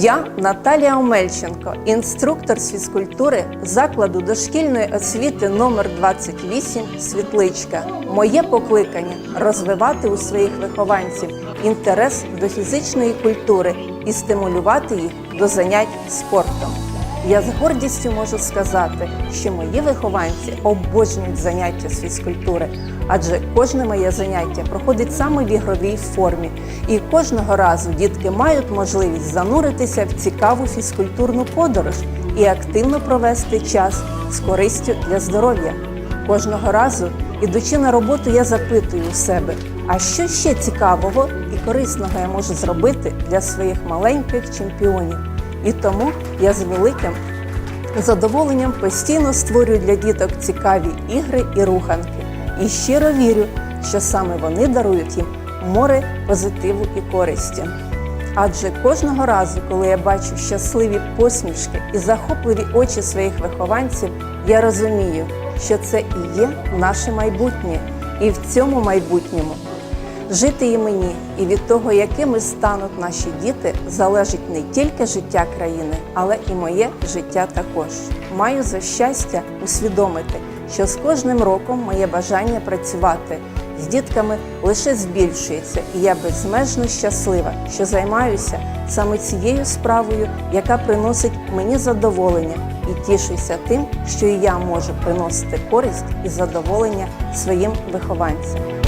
Я Наталія Омельченко, інструктор з фізкультури закладу дошкільної освіти номер 28 Світличка. Моє покликання розвивати у своїх вихованців інтерес до фізичної культури і стимулювати їх до занять спортом. Я з гордістю можу сказати, що мої вихованці обожнюють заняття з фізкультури, адже кожне моє заняття проходить саме в ігровій формі, і кожного разу дітки мають можливість зануритися в цікаву фізкультурну подорож і активно провести час з користю для здоров'я. Кожного разу, ідучи на роботу, я запитую у себе, а що ще цікавого і корисного я можу зробити для своїх маленьких чемпіонів. І тому я з великим задоволенням постійно створюю для діток цікаві ігри і руханки. І щиро вірю, що саме вони дарують їм море позитиву і користі. Адже кожного разу, коли я бачу щасливі посмішки і захопливі очі своїх вихованців, я розумію, що це і є наше майбутнє, і в цьому майбутньому Жити і мені, і від того, якими стануть наші діти, залежить не тільки життя країни, але і моє життя також. Маю за щастя усвідомити, що з кожним роком моє бажання працювати з дітками лише збільшується, і я безмежно щаслива, що займаюся саме цією справою, яка приносить мені задоволення, і тішуся тим, що і я можу приносити користь і задоволення своїм вихованцям.